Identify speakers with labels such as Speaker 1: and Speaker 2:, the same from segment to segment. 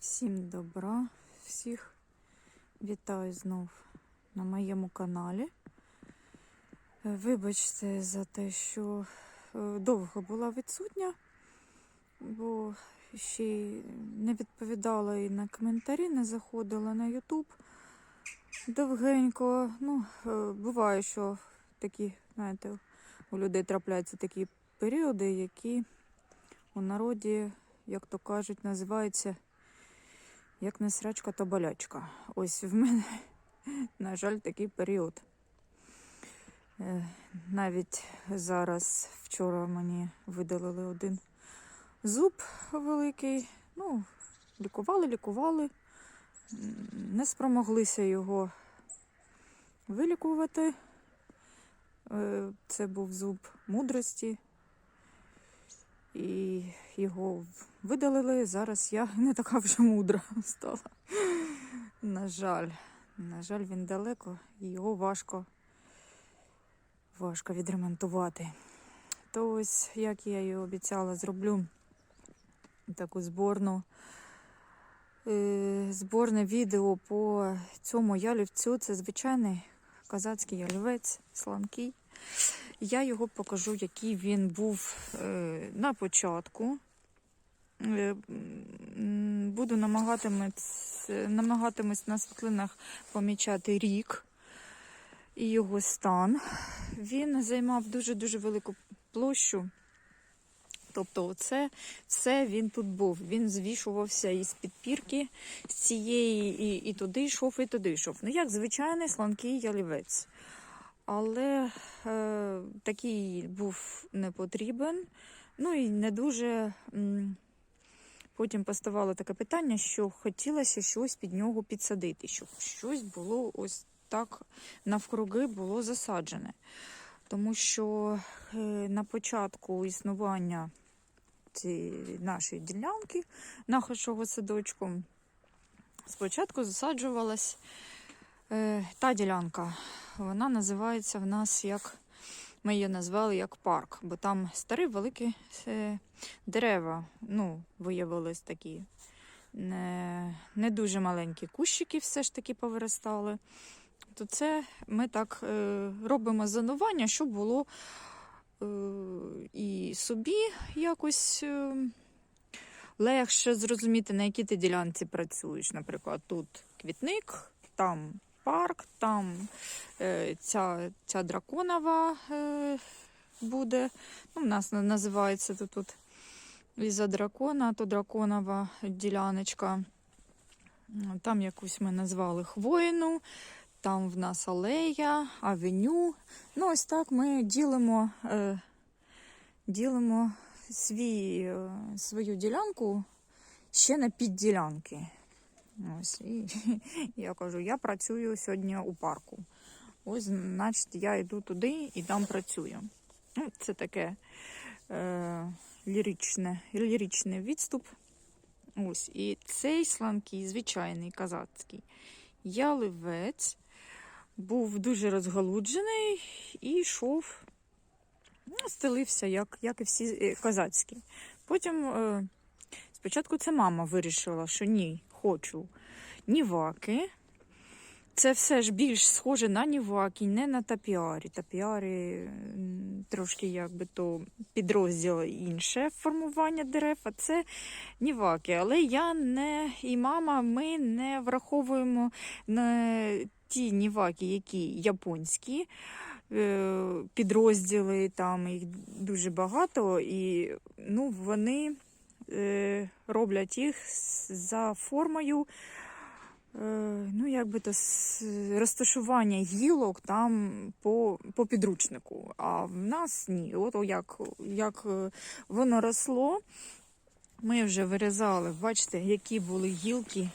Speaker 1: Всім добра, всіх вітаю знов на моєму каналі. Вибачте за те, що е, довго була відсутня, бо ще й не відповідала і на коментарі, не заходила на Ютуб довгенько. Ну, е, буває, що такі, знаєте, у людей трапляються такі періоди, які у народі, як то кажуть, називаються як не срачка, то болячка. Ось в мене, на жаль, такий період. Е, Навіть зараз, вчора мені видалили один зуб великий. Ну, лікували, лікували. Не спромоглися його вилікувати. Е, Це був зуб мудрості. І його видалили. Зараз я не така вже мудра стала. На жаль, на жаль, він далеко і його важко, важко відремонтувати. То ось, як я і обіцяла, зроблю таку зборну. е, Зборне відео по цьому ялівцю. Це звичайний казацький ялівець, сланкий. Я його покажу, який він був е, на початку. Е, Буду намагатимусь, намагатимусь на світлинах помічати рік і його стан. Він займав дуже-дуже велику площу. Тобто, це все він тут був. Він звішувався із підпірки з цієї, і, і туди йшов, і туди йшов. Ну, як звичайний сланкий ялівець. Але е, такий був не потрібен. Ну і не дуже. М, Потім поставало таке питання, що хотілося щось під нього підсадити, щоб щось було ось так навкруги було засаджене. Тому що е, на початку існування цієї нашої ділянки, нашого садочку, спочатку засаджувалась е, та ділянка. Вона називається в нас як ми її назвали як парк, бо там старі великі е, дерева. Ну, виявились такі не, не дуже маленькі кущики, все ж таки повиростали. То це ми так е, робимо зонування, щоб було е, і собі якось е, легше зрозуміти, на якій ти ділянці працюєш. Наприклад, тут квітник, там парк, там е, ця, ця драконова е, буде. Ну, у нас називається тут, тут із-за дракона, то драконова діляночка. Там якусь ми назвали хвойну, там в нас алея, авеню. Ну, ось так ми ділимо, е, ділимо свій, свою ділянку ще на підділянки. Ось, і я кажу, я працюю сьогодні у парку. Ось, значить, я йду туди і там працюю. Ну, це таке е, ліричне, ліричний відступ. Ось, і цей сланкий, звичайний казацький яливець був дуже розгалуджений і йшов, ну, стелився, як, як і всі е, казацькі. Потім е, спочатку це мама вирішила, що ні, хочу ніваки. Це все ж більш схоже на ніваки, не на тапіарі. Тапіарі трошки якби то підрозділ інше формування дерев, а це ніваки. Але я не і мама, ми не враховуємо на ті ніваки, які японські е, підрозділи, там їх дуже багато, і ну, вони роблять їх за формою. Е, Ну, як би то розташування гілок там по, по підручнику. А в нас ні. От як, як е, воно росло, ми вже вирізали. Бачите, які були гілки.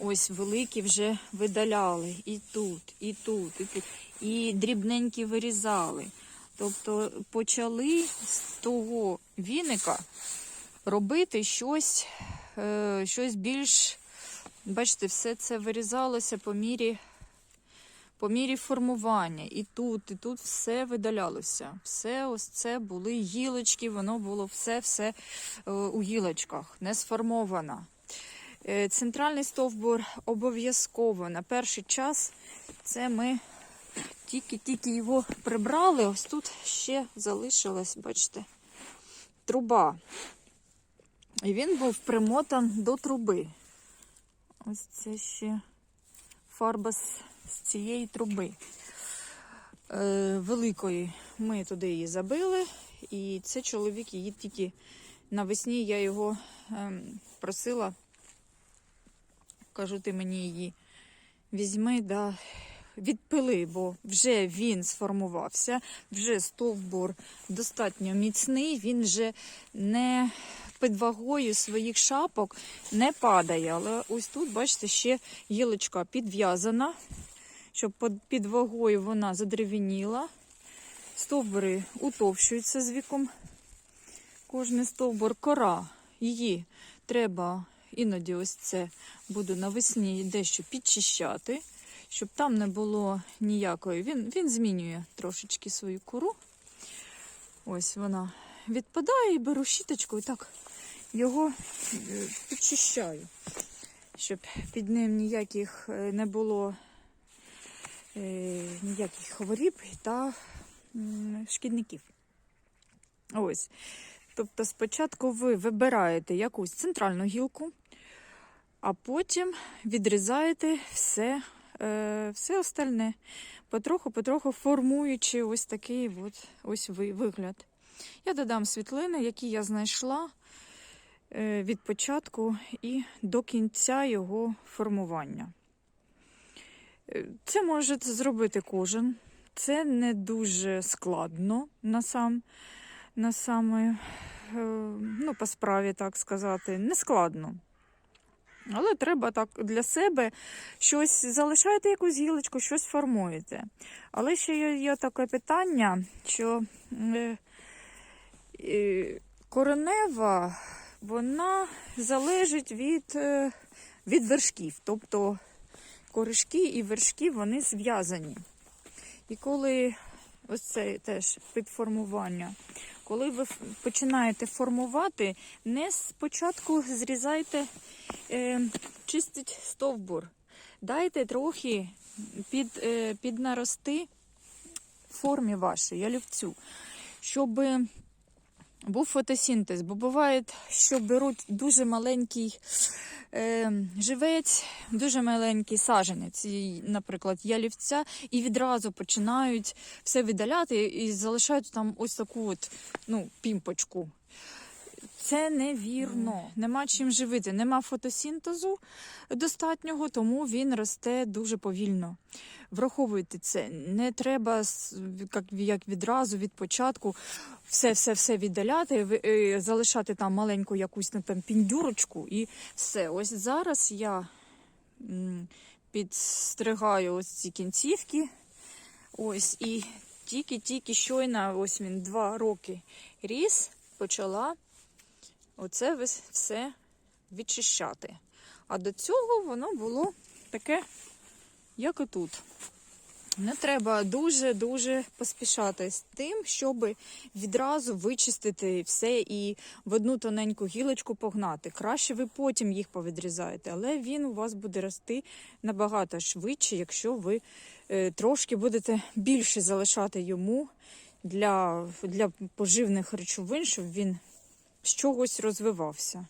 Speaker 1: Ось великі вже видаляли. І тут, і тут, і тут. І дрібненькі вирізали. Тобто почали з того віника робити щось, е, щось більш. Бачите, все це вирізалося по мірі, по мірі формування. І тут, і тут все видалялося. Все ось це були гілочки, воно було все-все е, у гілочках, не сформовано. Е, Центральний стовбур обов'язково на перший час. Це ми тільки-тільки його прибрали. Ось тут ще залишилась, бачите, труба. І він був примотан до труби. Ось це ще фарба з, цієї труби. Е, великої ми туди її забили. І це чоловік її тільки навесні я його ем, просила. Кажу, ти мені її візьми, да, відпили, бо вже він сформувався, вже стовбур достатньо міцний, він вже не під вагою своїх шапок не падає. Але ось тут, бачите, ще гілочка підв'язана, щоб під- вагою вона задревеніла. Стовбури утовщуються з віком. Кожний стовбур кора, її треба іноді ось це буду навесні дещо підчищати, щоб там не було ніякої. Він, він змінює трошечки свою кору. Ось вона відпадає і беру щіточку і так його е, підчищаю, щоб під ним ніяких е, не було е, ніяких хворіб та шкідників. Ось. Тобто спочатку ви вибираєте якусь центральну гілку, а потім відрізаєте все, все остальне, потроху-потроху формуючи ось такий от, ось вигляд. Я додам світлини, які я знайшла від початку і до кінця його формування. Е, Це може зробити кожен. Це не дуже складно на сам, на саме, е, ну, по справі, так сказати, не складно. Але треба так для себе щось залишаєте якусь гілочку, щось формуєте. Але ще є, є таке питання, що е, е, коренева вона залежить від, е, від вершків. Тобто коришки і вершки вони зв'язані. І коли ось це теж підформування, коли ви починаєте формувати, не спочатку зрізайте, е, чистить стовбур. Дайте трохи під, е, піднарости формі вашій, ялівцю, щоб був фотосінтез, Бо буває, що беруть дуже маленький е, живець, дуже маленький саженець, наприклад, ялівця, і відразу починають все видаляти і залишають там ось таку от, ну, пімпочку. Це невірно. Нема чим живити, нема фотосинтезу достатнього, тому він росте дуже повільно. Враховуйте це. Не треба як, відразу від початку все, все, все віддаляти, е, залишати там маленьку якусь ну, там піндюрочку і все. Ось зараз я підстригаю ось ці кінцівки. Ось і тільки-тільки щойно, ось він два роки ріс, почала оце все відчищати. А до цього воно було таке, як і тут. Не треба дуже-дуже поспішати з тим, щоб відразу вичистити все і в одну тоненьку гілочку погнати. Краще ви потім їх повідрізаєте, але він у вас буде рости набагато швидше, якщо ви е, трошки будете більше залишати йому для, для поживних речовин, щоб він з чогось розвивався.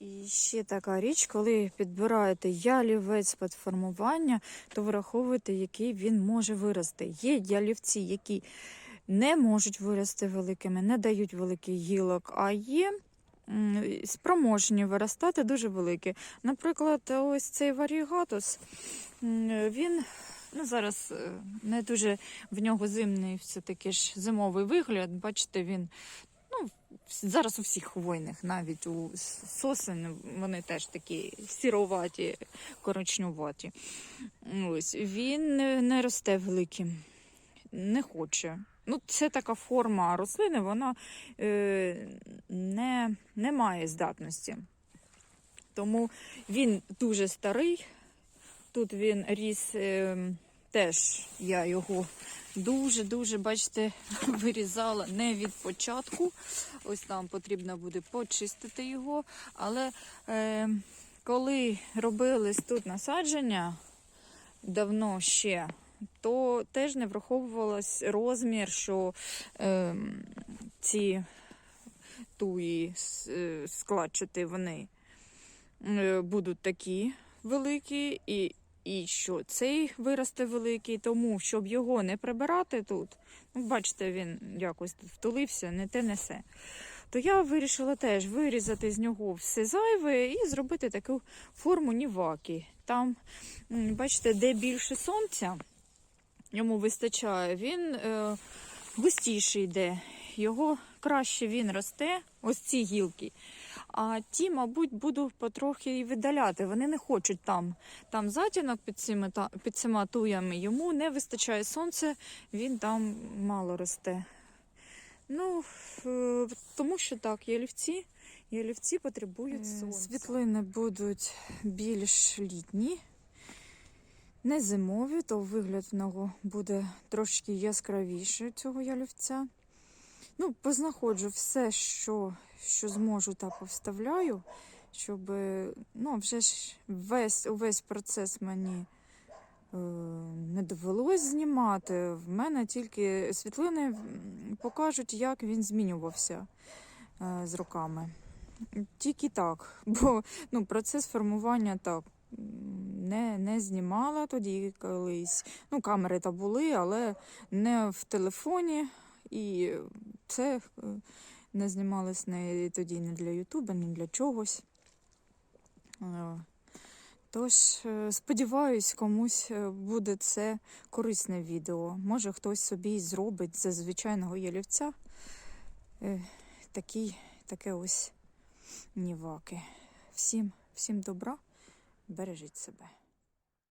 Speaker 1: І ще така річ, коли підбираєте ялівець під формування, то враховуйте, який він може вирости. Є ялівці, які не можуть вирости великими, не дають великих гілок, а є спроможні виростати дуже великі. Наприклад, ось цей варігатус, він ну, зараз е, не дуже в нього зимний все-таки ж зимовий вигляд. Бачите, він зараз у всіх хвойних, навіть у сосен, вони теж такі сіроваті, коричневаті. Ось, він не росте великим, не хоче. Ну, це така форма рослини, вона е, не, не має здатності. Тому він дуже старий. Тут він ріс е, теж я його дуже-дуже, бачите, вирізала не від початку. Ось там потрібно буде почистити його. Але е, коли робились тут насадження давно ще, то теж не враховувалось розмір, що е, ці туї е, складчати вони е, будуть такі великі, і, і що цей виросте великий, тому щоб його не прибирати тут, ну, бачите, він якось тут втулився, не те несе. То я вирішила теж вирізати з нього все зайве і зробити таку форму ніваки. Там, бачите, де більше сонця, йому вистачає, він е, густіший йде. Його краще він росте, ось ці гілки. А ті, мабуть, буду потрохи і видаляти. Вони не хочуть там. Там затінок під цими, та- під цими туями. Йому не вистачає сонця, він там мало росте. Ну, е, тому що так, ялівці, ялівці потребують сонця. Світлини будуть більш літні, не зимові, то вигляд в нього буде трошки яскравіше цього ялівця. Ну, познаходжу все, що, що зможу, та повставляю, щоб ну, вже ж весь, увесь процес мені е, не довелось знімати. В мене тільки світлини покажуть, як він змінювався е, з роками. Тільки так, бо ну, процес формування так. Не, не знімала тоді колись. Ну, камери то були, але не в телефоні. І це е, не знімалось не тоді не для Ютуба, ні для чогось. Е, Тож, е, сподіваюсь, комусь буде це корисне відео. Може, хтось собі зробить з звичайного ялівця такий, таке ось ніваки. Всім, всім добра, бережіть себе.